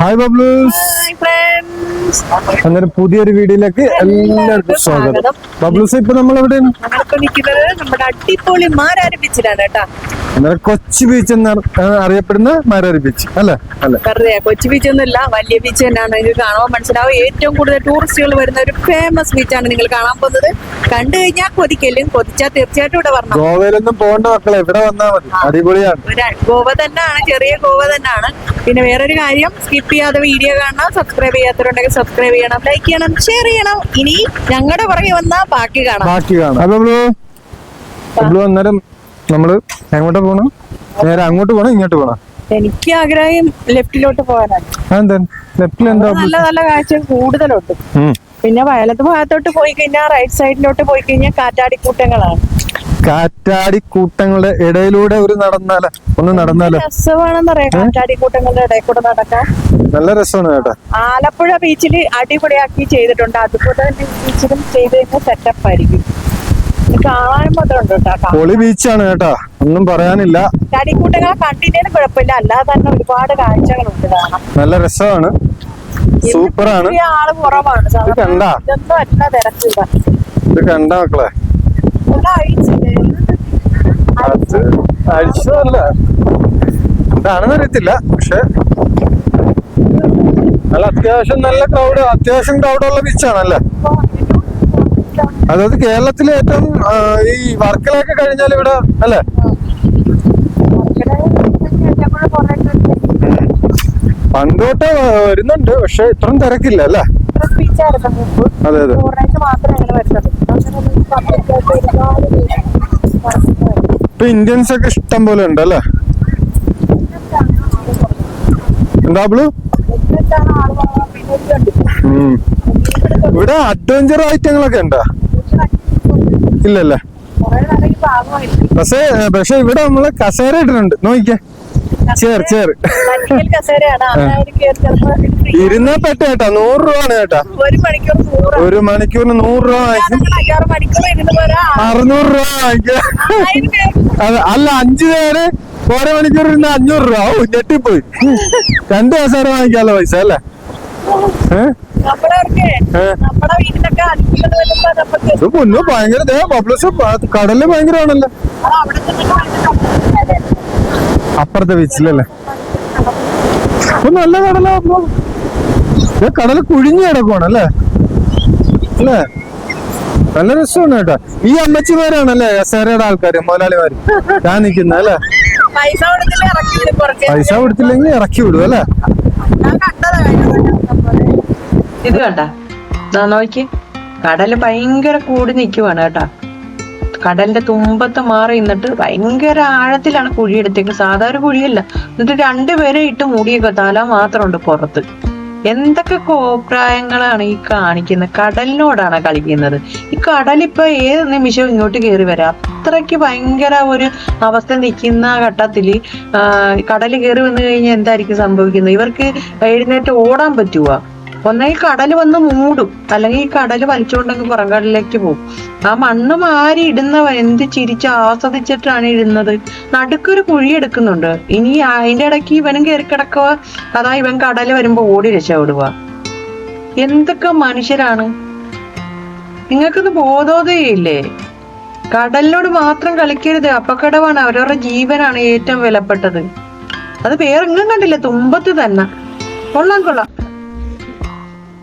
Hi ബബ്ലൂസ് friends പുതിയൊരു വീഡിയോയിലേക്ക് എല്ലാവർക്കും സ്വാഗതം. ബബ്ലൂസ് ഇപ്പൊ നമ്മൾ എവിടെയാണ് നിൽക്കുന്നത് നമ്മുടെ അടിപൊളി മാരാരി ബീച്ചിലാണ് കേട്ടാ. അന്നേരം കൊച്ചി ബീച്ച് എന്ന് അറിയപ്പെടുന്ന മാരാരി ബീച്ച് അല്ലെ? അല്ലെ? വെറുതെ കൊച്ചു ബീച്ച് ഒന്നുമില്ല വലിയ ബീച്ച് തന്നെയാണ് നിങ്ങൾക്ക് കാണുമ്പോൾ മനസ്സിലാവും. ഏറ്റവും കൂടുതൽ ടൂറിസ്റ്റുകൾ വരുന്ന ഒരു ഫേമസ് ബീച്ചാണ് നിങ്ങൾ കാണാൻ പോകുന്നത്. കണ്ടു കഴിഞ്ഞാൽ കൊതിക്കലും കൊതിച്ചാൽ തീർച്ചയായിട്ടും ഇവിടെ വരണം. ഗോവയിലൊന്നും പോകേണ്ട മക്കളെ ഇവിടെ വന്നാൽ മതി. അടിപൊളിയാണ്. ഗോവ തന്നെയാണ് ചെറിയ ഗോവ തന്നെയാണ്. പിന്നെ വേറൊരു കാര്യം സ്കിപ്പ് ചെയ്യാതെ വീഡിയോ കാണണം സബ്സ്ക്രൈബ് ചെയ്യാത്തവരുണ്ടെങ്കിൽ സബ്സ്ക്രൈബ് ചെയ്യണം ലൈക്ക് ചെയ്യണം ഷെയർ ചെയ്യണം. ഇനി ഞങ്ങളുടെ പുറകെ വന്നാൽ ബാക്കി കാണാം. ബാക്കി കാണാം. അപ്പൊ അന്നേരം നമ്മൾ എങ്ങോട്ടാ പോണം? നേരെ അങ്ങോട്ട് പോണം ഇങ്ങോട്ട് പോണം? എനിക്ക് ആഗ്രഹം ലെഫ്റ്റിലോട്ട് പോകാനാണ്. ലെഫ്റ്റിൽ എന്താ നല്ല നല്ല കാഴ്ച കൂടുതലുണ്ട്. പിന്നെ വയലത്ത് ഭാഗത്തോട്ട് പോയി കഴിഞ്ഞാൽ റൈറ്റ് സൈഡിലോട്ട് പോയി കഴിഞ്ഞാൽ കാറ്റാടിക്കൂട്ടങ്ങളാണ്. കാറ്റാടി കൂട്ടങ്ങളുടെ ഇടയിലൂടെ ഒരു നടന്നാല ഒന്ന് നടന്നാല. രസമാണെന്ന് പറയാം. കാറ്റാടിക്കൂട്ടങ്ങളുടെ ഇടയിൽ കൂടെ നടക്കാൻ. നല്ല രസമാണ് കേട്ടാ. ആലപ്പുഴ ബീച്ചിൽ അടിപൊളിയാക്കി ചെയ്തിട്ടുണ്ട്. അതുപോലെ തന്നെ ബീച്ചിലും ചെയ്ത് കഴിഞ്ഞാൽ സെറ്റപ്പ് ആയിരിക്കും. പൊളി ബീച്ചാണ് കേട്ടാ. ഒന്നും പറയാനില്ല. കാറ്റാടിക്കൂട്ടങ്ങളെ കണ്ടില്ലേലും കുഴപ്പമില്ല. അല്ലാതെ തന്നെ ഒരുപാട് കാഴ്ചകളുണ്ട് നല്ല രസമാണ്. സൂപ്പറാണ്. ആൾ കുറവാണ്. കണ്ടാ? ഇതൊന്നും അല്ല തിരക്കില്ല. ഇത് കണ്ട മക്കളെ? ഒരാഴ്ച അത് അടിച്ചതല്ല. എന്താണെന്ന് അറിയത്തില്ല പക്ഷെ നല്ല അത്യാവശ്യം നല്ല ക്രൗഡ് അത്യാവശ്യം ക്രൗഡുള്ള ബീച്ചാണല്ലേ അതായത് കേരളത്തിലെ ഏറ്റവും ഈ വർക്കലൊക്കെ കഴിഞ്ഞാൽ ഇവിടെ അല്ലേ? പണ്ടോട്ട് വരുന്നുണ്ട് പക്ഷെ ഇത്രയും തിരക്കില്ല അല്ലേ? അതെ അതെ. ഇപ്പൊ ഇന്ത്യൻസ് ഒക്കെ ഇഷ്ടം പോലെ ഉണ്ട് അല്ലേ? എന്താ ബ്ലു. ഇവിടെ അഡ്വഞ്ചർ ഐറ്റങ്ങളൊക്കെ ഉണ്ടോ? ഇല്ലല്ലേ? പക്ഷേ പക്ഷെ ഇവിടെ നമ്മൾ കസേര ഇട്ടിട്ടുണ്ട്. നോക്കിക്കേ. ചേർ ചേർ. ഇരുന്നാ പെട്ട കേട്ടാ. നൂറ് രൂപ ആണ് കേട്ടാ. ഒരു മണിക്കൂറിന് നൂറ് രൂപ അറുന്നൂറ് രൂപ വാങ്ങിക്കാം. അല്ല അഞ്ചു പേര് ഓരോ മണിക്കൂർ ഇരുന്ന അഞ്ഞൂറ് രൂപ. ഓ ഞെട്ടിപ്പോയി. രണ്ടു ദിവസം വാങ്ങിക്കാലോ പൈസ അല്ലേ? പൊന്നു ഭയങ്കര കടൽ ഭയങ്കരമാണല്ലോ. അപ്പുറത്തെ ബീച്ചിലല്ലേ അപ്പൊ നല്ല കടലാ കടൽ കുഴിഞ്ഞു കിടക്കുവാണ് അല്ലേ? അല്ലേ? നല്ല രസമാണ് കേട്ടോ. ഈ അമ്മച്ചിമാരാണല്ലേ കസേരയുടെ ആൾക്കാര് മുതലാളിമാര്? ഞാൻ നിക്കുന്ന അല്ലേ? പൈസ കൊടുത്തില്ലെങ്കിൽ ഇറക്കി വിടും അല്ലേ? ഇത് കണ്ട? നോക്കി. കടൽ ഭയങ്കര കൂടി നിക്കുവാണ് കേട്ടാ. കടലിന്റെ തുമ്പത്ത് മാറി നിന്നിട്ട് ഭയങ്കര ആഴത്തിലാണ് കുഴി എടുത്തേക്കുന്നത് സാധാരണ കുഴിയല്ല. എന്നിട്ട് രണ്ടുപേരെ ഇട്ട് മൂടിയൊക്കെ തല മാത്രമുണ്ട് പുറത്ത്. എന്തൊക്കെ കോപ്രായങ്ങളാണ് ഈ കാണിക്കുന്നത് കടലിനോടാണ് കളിക്കുന്നത്. ഈ കടലിപ്പോ ഏത് നിമിഷവും ഇങ്ങോട്ട് കയറി വരാം? അത്രയ്ക്ക് ഭയങ്കര ഒരു അവസ്ഥ നിൽക്കുന്ന ഘട്ടത്തിൽ കടൽ കയറി വന്നു കഴിഞ്ഞാൽ എന്തായിരിക്കും സംഭവിക്കുന്നത്? ഇവർക്ക് എഴുന്നേറ്റ് ഓടാൻ പറ്റുക ഒന്നെങ്കിൽ കടൽ വന്ന് മൂടും. അല്ലെങ്കിൽ ഈ കടൽ വലിച്ചുകൊണ്ടങ്ങ് പുറംകടലിലേക്ക് പോകും. ആ മണ്ണ് മാറി ഇടുന്നവ എന്ത് ചിരിച്ച് ആസ്വദിച്ചിട്ടാണ് ഇടുന്നത്? നടുക്കൊരു കുഴി എടുക്കുന്നുണ്ട്. ഇനി അതിന്റെ ഇടയ്ക്ക് ഇവനും കയറി കിടക്കുക. അതാ ഇവൻ കടൽ വരുമ്പോ ഓടി രക്ഷപ്പെടുക. എന്തൊക്കെ മനുഷ്യരാണ്. നിങ്ങൾക്കിത് ബോധോദയയില്ലേ കടലിനോട് മാത്രം കളിക്കരുത്. അപകടമാണ് അവരവരുടെ ജീവനാണ് ഏറ്റവും വിലപ്പെട്ടത്. അത് വേറെങ്ങും കണ്ടില്ല. തുമ്പത്ത് തന്നെ. കൊള്ളാം കൊള്ളാം.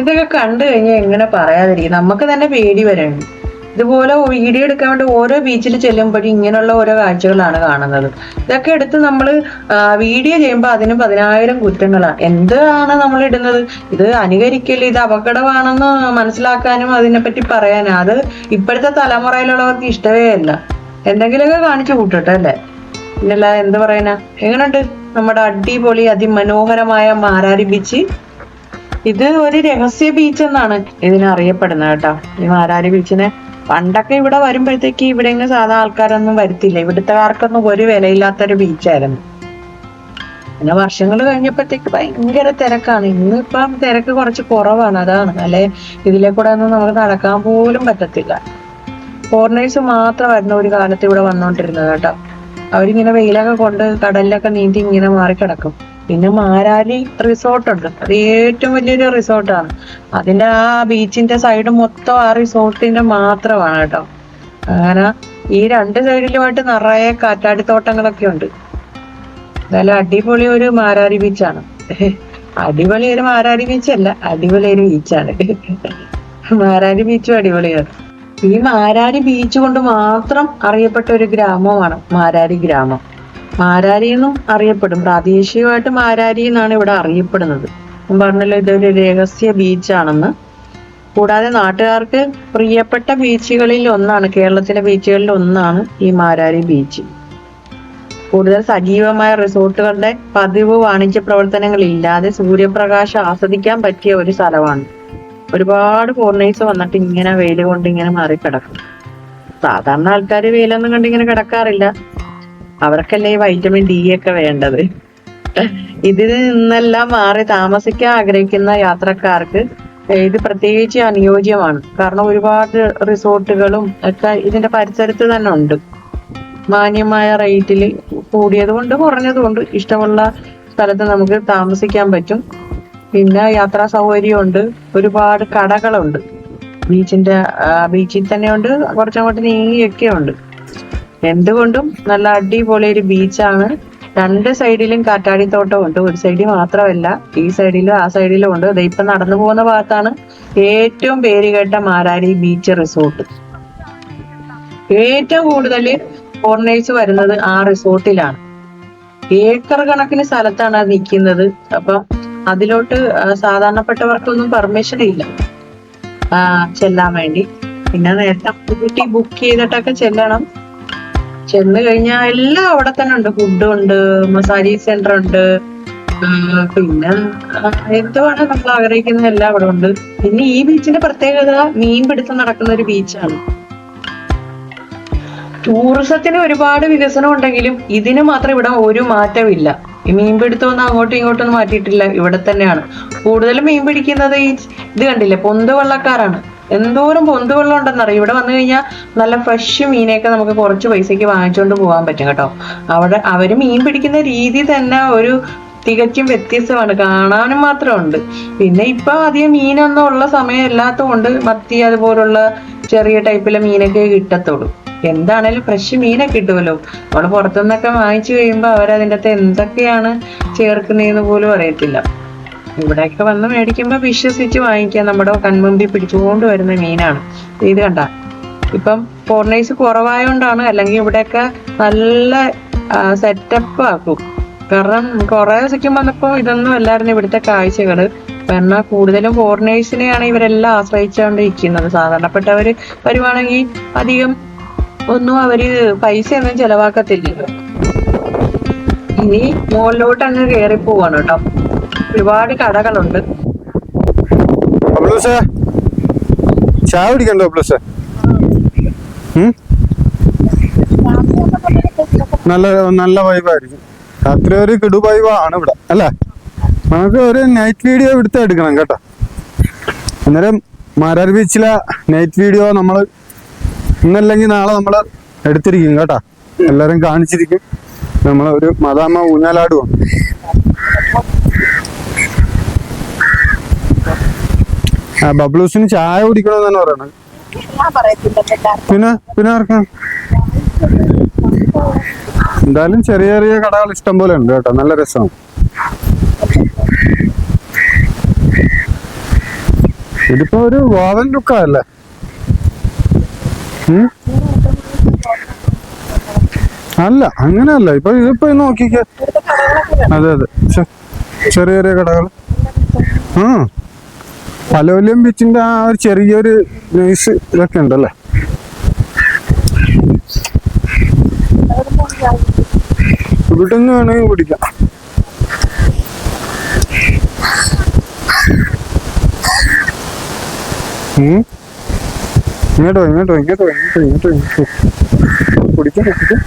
ഇതൊക്കെ കണ്ടു കഴിഞ്ഞാൽ എങ്ങനെ പറയാതിരിക്കും. നമുക്ക് തന്നെ പേടി വരണ്ട് ഇതുപോലെ വീഡിയോ എടുക്കാൻ വേണ്ടി ഓരോ ബീച്ചിൽ ചെല്ലുമ്പോഴും ഇങ്ങനെയുള്ള ഓരോ കാഴ്ചകളാണ് കാണുന്നത്. ഇതൊക്കെ എടുത്ത് നമ്മൾ വീഡിയോ ചെയ്യുമ്പോൾ അതിന് പതിനായിരം കുറ്റങ്ങളാണ് എന്താണ് നമ്മൾ ഇടുന്നത്? ഇത് അനുകരിക്കൽ ഇത് അപകടമാണെന്ന് മനസ്സിലാക്കാനും അതിനെപ്പറ്റി പറയാനും. അത് ഇപ്പോഴത്തെ തലമുറയിലുള്ളവർക്ക് ഇഷ്ടമേ അല്ല. എന്തെങ്കിലുമൊക്കെ കാണിച്ചു കൂട്ടട്ടെ അല്ലേ? പിന്നല്ല എന്ത് പറയാനാ? എങ്ങനെയുണ്ട്? നമ്മുടെ അടിപൊളി അതിമനോഹരമായ മാരാരി ബീച്ച് ഇത് ഒരു രഹസ്യ ബീച്ച് എന്നാണ് ഇതിനെ അറിയപ്പെടുന്നത് കേട്ടോ. ഈ മാരാരി ബീച്ചിനെ പണ്ടൊക്കെ ഇവിടെ വരുമ്പോഴത്തേക്ക് ഇവിടെ സാധാ ആൾക്കാരൊന്നും വരുത്തില്ല. ഇവിടുത്തെക്കാർക്കൊന്നും ഒരു വിലയില്ലാത്തൊരു ബീച്ചായിരുന്നു പിന്നെ വർഷങ്ങൾ കഴിഞ്ഞപ്പോഴത്തേക്ക് ഭയങ്കര തിരക്കാണ്. ഇന്നിപ്പം തിരക്ക് കുറച്ച് കുറവാണ് അതാണ്. അല്ലെ ഇതിലെ കൂടെ ഒന്നും നമുക്ക് നടക്കാൻ പോലും പറ്റത്തില്ല. ഫോറിനേഴ്സ് മാത്രമായിരുന്നു ഒരു കാലത്ത് ഇവിടെ വന്നുകൊണ്ടിരുന്നത് കേട്ടോ. അവരിങ്ങനെ വെയിലൊക്കെ കൊണ്ട് കടലിലൊക്കെ നീന്തി ഇങ്ങനെ മാറി കിടക്കും പിന്നെ മാരാരി റിസോർട്ട് ഉണ്ട്. അത് ഏറ്റവും വലിയൊരു റിസോർട്ടാണ് അതിന്റെ ആ ബീച്ചിന്റെ സൈഡ് മൊത്തം ആ റിസോർട്ടിന്റെ മാത്രമാണ് കേട്ടോ. അങ്ങനെ ഈ രണ്ട് സൈഡിലുമായിട്ട് നിറയെ കാറ്റാടിത്തോട്ടങ്ങളൊക്കെ ഉണ്ട്. എന്തായാലും അടിപൊളി ഒരു മാരാരി ബീച്ചാണ് അടിപൊളി ഒരു മാരാരി ബീച്ചല്ല അടിപൊളി ഒരു ബീച്ചാണ് മാരാരി ബീച്ചും അടിപൊളിയാണ്. ഈ മാരാരി ബീച്ച് കൊണ്ട് മാത്രം അറിയപ്പെട്ട ഒരു ഗ്രാമമാണ് മാരാരി ഗ്രാമം. മാരാരി എന്നും അറിയപ്പെടും. പ്രാദേശികമായിട്ട് മാരാരി എന്നാണ് ഇവിടെ അറിയപ്പെടുന്നത്. പറഞ്ഞല്ലോ ഇതൊരു രഹസ്യ ബീച്ചാണെന്ന്. കൂടാതെ നാട്ടുകാർക്ക് പ്രിയപ്പെട്ട ബീച്ചുകളിൽ ഒന്നാണ് കേരളത്തിലെ ബീച്ചുകളിൽ ഒന്നാണ് ഈ മാരാരി ബീച്ച്. കൂടുതൽ സജീവമായ റിസോർട്ടുകളുടെ പതിവ് വാണിജ്യ പ്രവർത്തനങ്ങൾ ഇല്ലാതെ സൂര്യപ്രകാശം ആസ്വദിക്കാൻ പറ്റിയ ഒരു സ്ഥലമാണ്. ഒരുപാട് ഫോറിനേഴ്സ് വന്നിട്ട് ഇങ്ങനെ വെയിൽ കൊണ്ട് ഇങ്ങനെ മാറി കിടക്കും സാധാരണ ആൾക്കാർ വെയിലൊന്നും കണ്ട് ഇങ്ങനെ കിടക്കാറില്ല. അവർക്കല്ലേ വൈറ്റമിൻ ഡി ഒക്കെ വേണ്ടത്? ഇതിൽ നിന്നെല്ലാം മാറി താമസിക്കാൻ ആഗ്രഹിക്കുന്ന യാത്രക്കാർക്ക് ഇത് പ്രത്യേകിച്ച് അനുയോജ്യമാണ്. കാരണം ഒരുപാട് റിസോർട്ടുകളും ഒക്കെ ഇതിന്റെ പരിസരത്ത് തന്നെ ഉണ്ട്. മാന്യമായ റേറ്റിൽ കൂടിയത് കുറഞ്ഞതുകൊണ്ട് കുറഞ്ഞത് കൊണ്ട് ഇഷ്ടമുള്ള സ്ഥലത്ത് നമുക്ക് താമസിക്കാൻ പറ്റും. പിന്നെ യാത്രാ സൗകര്യമുണ്ട് ഒരുപാട് കടകളുണ്ട്. ബീച്ചിന്റെ ബീച്ചിൽ തന്നെ ഉണ്ട് കുറച്ചങ്ങോട്ട് നീങ്ങിയൊക്കെ ഉണ്ട് എന്തുകൊണ്ടും നല്ല അടിപൊളി ഒരു ബീച്ചാണ്. രണ്ട് സൈഡിലും കാറ്റാടിത്തോട്ടം ഉണ്ട് ഒരു സൈഡിൽ മാത്രമല്ല ഈ സൈഡിലും ആ സൈഡിലും ഉണ്ട്. ദേ ഇപ്പൊ നടന്നു പോകുന്ന ഭാഗത്താണ് ഏറ്റവും പേര് കേട്ട മാരാരി ബീച്ച് റിസോർട്ട്. ഏറ്റവും കൂടുതൽ ഫോറിനേഴ്സ് വരുന്നത് ആ റിസോർട്ടിലാണ്. ഏക്കർ കണക്കിന് സ്ഥലത്താണ് അത് നിൽക്കുന്നത്. അപ്പം അതിലോട്ട് സാധാരണപ്പെട്ടവർക്കൊന്നും പെർമിഷൻ ഇല്ല. ചെല്ലാൻ വേണ്ടി. പിന്നെ നേരത്തെ കൂട്ടി ബുക്ക് ചെയ്തിട്ടൊക്കെ ചെല്ലണം. ചെന്ന് കഴിഞ്ഞാൽ എല്ലാം അവിടെ തന്നെ ഉണ്ട്. ഫുഡ് ഉണ്ട് മസാജ് സെന്റർ ഉണ്ട്. പിന്നെ എന്തുവാണ് നമ്മൾ ആഗ്രഹിക്കുന്ന എല്ലാം അവിടെ ഉണ്ട്. പിന്നെ ഈ ബീച്ചിന്റെ പ്രത്യേകത മീൻ പിടുത്തം നടക്കുന്ന ഒരു ബീച്ചാണ് ടൂറിസത്തിന് ഒരുപാട് വികസനം ഉണ്ടെങ്കിലും ഇതിന് മാത്രം ഇവിടെ ഒരു മാറ്റമില്ല. ഈ മീൻ പിടുത്തമൊന്നും അങ്ങോട്ടും ഇങ്ങോട്ടും ഒന്നും മാറ്റിയിട്ടില്ല. ഇവിടെ തന്നെയാണ്. കൂടുതലും മീൻ പിടിക്കുന്നത് ഈ ഇത് കണ്ടില്ലേ? പൊന്ത് വെള്ളക്കാരാണ് എന്തോരം പൊന്തുവെള്ളം ഉണ്ടെന്നറിയാം ഇവിടെ വന്നു കഴിഞ്ഞാൽ നല്ല ഫ്രഷ് മീനെയൊക്കെ നമുക്ക് കുറച്ച് പൈസയ്ക്ക് വാങ്ങിച്ചുകൊണ്ട് പോകാൻ പറ്റും കേട്ടോ. അവിടെ അവർ മീൻ പിടിക്കുന്ന രീതി തന്നെ ഒരു തികച്ചും വ്യത്യസ്തമാണ്. കാണാനും മാത്രമുണ്ട്. പിന്നെ ഇപ്പൊ അധികം മീനൊന്നും ഉള്ള സമയം ഇല്ലാത്തതുകൊണ്ട് മത്തി അതുപോലുള്ള ചെറിയ ടൈപ്പിലെ മീനൊക്കെ കിട്ടത്തുള്ളൂ. എന്താണേലും ഫ്രഷ് മീനൊക്കെ കിട്ടുമല്ലോ നമ്മൾ പുറത്തുനിന്നൊക്കെ വാങ്ങിച്ചു കഴിയുമ്പോൾ അവരതിന്റെ അകത്ത് എന്തൊക്കെയാണ് ചേർക്കുന്നതെന്ന് പോലും അറിയത്തില്ല. ഇവിടെയൊക്കെ വന്ന് മേടിക്കുമ്പോൾ വിശ്വസിച്ച് വാങ്ങിക്കാം. നമ്മുടെ കൺമുമ്പിൽ പിടിച്ചുകൊണ്ട് വരുന്ന മീനാണ്. ഇത് കണ്ട. ഇപ്പം ഫോറിനേഴ്സ് കുറവായോണ്ടാണ് അല്ലെങ്കിൽ ഇവിടെയൊക്കെ നല്ല സെറ്റപ്പ് ആക്കും. കാരണം കുറെ ദിവസം വന്നപ്പോൾ ഇതൊന്നും അല്ലായിരുന്നു ഇവിടുത്തെ കാഴ്ചകൾ. കാരണം കൂടുതലും ഫോറിനേഴ്സിനെയാണ് ഇവരെല്ലാം ആശ്രയിച്ചുകൊണ്ടിരിക്കുന്നത് സാധാരണപ്പെട്ടവര് വരുവാണെങ്കിൽ അധികം ഒന്നും അവർ പൈസ ഒന്നും ചെലവാക്കത്തില്ല ഇനി മുകളിലോട്ട് അങ്ങ് കയറി പോവാണ് കേട്ടോ. ഒരുപാട് കടകളുണ്ട് ചായ കുടിക്കണ്ടോ പ്ലസ് നല്ല നല്ല വൈബായിരിക്കും രാത്രി ഒരു കിടു വൈബാണ് ഇവിടെ അല്ലേ? നമുക്ക് ഒരു നൈറ്റ് വീഡിയോ എടുത്ത് എടുക്കണം കേട്ടോ. അന്നേരം മാരാർ ബീച്ചിലെ നൈറ്റ് വീഡിയോ നമ്മൾ ഇന്നല്ലെങ്കിൽ നാളെ നമ്മൾ എടുത്തിരിക്കും കേട്ടോ. എല്ലാവരും കാണിച്ചിരിക്കും. നമ്മളൊരു ഒരു മദാമ്മ ഊഞ്ഞാലാടുവാണ് ബബ്ലൂസിന് ചായ കുടിക്കണമെന്നാണ് പറയണത് പിന്നെ പിന്നെ ആർക്കാ? എന്തായാലും ചെറിയ ചെറിയ കടകൾ ഇഷ്ടം പോലെ ഉണ്ട് കേട്ടോ. നല്ല രസമാണ് ഇതിപ്പോ ഒരു ഗോവൻ ലുക്കല്ലേ? അല്ല? അങ്ങനെയല്ല. ഇപ്പൊ ഇതിപ്പോ നോക്കിക്കേ നോക്കിക്ക. അതെ അതെ. ചെറിയ ചെറിയ കടകൾ. ആ. പലോലിയം ബീച്ചിന്റെ ആ ഒരു ചെറിയൊരു നൈസ് ഇതൊക്കെ ഉണ്ടല്ലേ? ഇവിടെ നിന്ന് വേണമെങ്കിൽ കുടിക്കാം. ഉം. ഇങ്ങോട്ടോ ഇങ്ങോട്ടോ ഇങ്ങോട്ടോ ഇങ്ങോട്ടോ ഇങ്ങോട്ടോ ഇങ്ങോട്ടോ കുടിക്കാം കുടിക്കാം.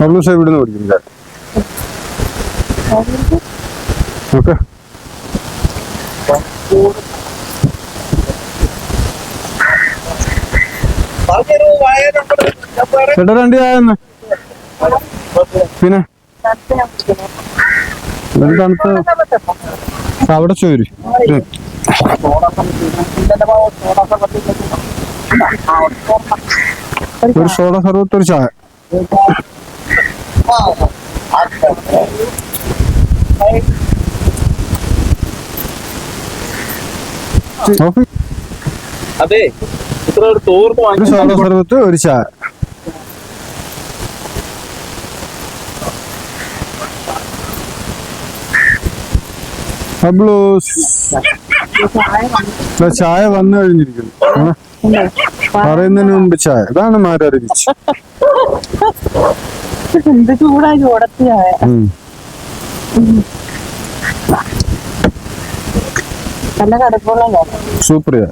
ബബ്ലൂസ് ഇവിടുന്ന് ചായ ഓക്കെ. ചേട്ടാ രണ്ട് ചായ തന്നെ. പിന്നെ? തണുത്ത അവിടെ ചോര്. ഒരു സോഡ സർവത്ത് ഒരു ചായ. അതെ ഇത്ര ഒരു തോർത്ത് വാങ്ങി സോഡ സർവത്ത് ഒരു ചായ. അബ്ലൂസ് ചായ വന്നു കഴിഞ്ഞിരിക്കുന്നു. പറയുന്നതിന് മുമ്പ് ചായ. ഇതാണ് മാരാരി ബീച്ച് എന്ത് ചൂടാ ചൂടത്ത് ചായ. നല്ല കടുപ്പുള്ള സൂപ്പർ ചായ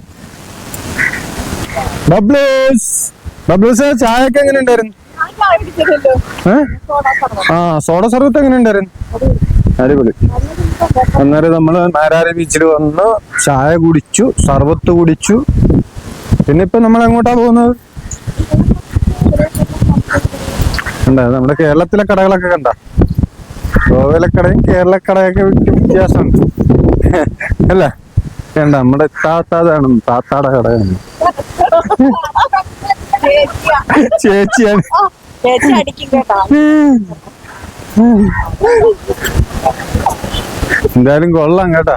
ബബ്ലൂസ്. ബബ്ലൂസ് ചായയൊക്കെ എങ്ങനെ ഉണ്ടായിരുന്നു? ആ സോഡ സർവത്ത് എങ്ങനെ ഉണ്ടായിരുന്നു? അടിപൊളി. അന്നേരം നമ്മൾ മാരാരി ബീച്ചിൽ വന്ന് ചായ കുടിച്ചു സർവത്ത് കുടിച്ചു. പിന്നെ ഇപ്പൊ നമ്മൾ എങ്ങോട്ടാ പോകുന്നത്? കണ്ട നമ്മുടെ കേരളത്തിലെ കടകളൊക്കെ കണ്ട? ഗോവയിലെ കടയും കേരളക്കടയൊക്കെ വ്യത്യാസമുണ്ട്. അല്ല? കണ്ട നമ്മുടെ താത്താതാണ് താത്താടെ കടയാണ്. ചേച്ചിയാണ്. എന്തായാലും കൊള്ളാം കേട്ടാ.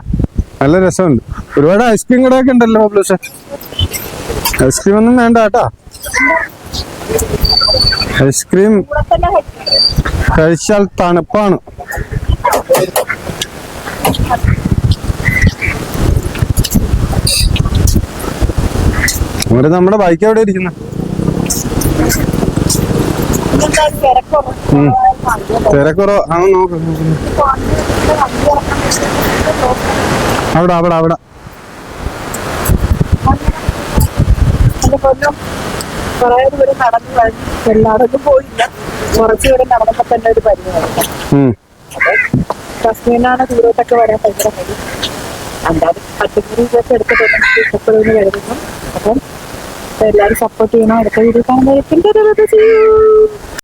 നല്ല രസമുണ്ട്. ഒരുപാട് ഐസ്ക്രീം കടയൊക്കെ ഉണ്ടല്ലോ പ്ലസ് ഐസ്ക്രീം ഒന്നും വേണ്ട കേട്ടാ. ഐസ്ക്രീം കഴിച്ചാൽ തണുപ്പാണ്. ഇവിടെ നമ്മുടെ ബൈക്ക് എവിടെ ഇരിക്കുന്ന. തിരക്കുറോ ആ നോക്ക്. അവിടെ അവിടെ അവിടെ. എന്റെ പൊന്നും കുറെ ദൂരം നടന്നു കഴിഞ്ഞു. എല്ലായിടത്തും പോയില്ല. കുറച്ച് ദൂരം നടന്നപ്പോ തന്നെ ഒരു പരിപാടി. കശ്മീരിനാണ് ദൂരത്തൊക്കെ വരാൻ ഭയങ്കര മതി അല്ലാതെ പച്ചക്കറി ഇതൊക്കെ എടുത്തിട്ട് ഇഷ്ടപ്പെടുമെന്ന് കരുതുന്നു അപ്പം എല്ലാവരും സപ്പോർട്ട് ചെയ്യണം. അടുത്ത വീഡിയോ കാണുമ്പോൾ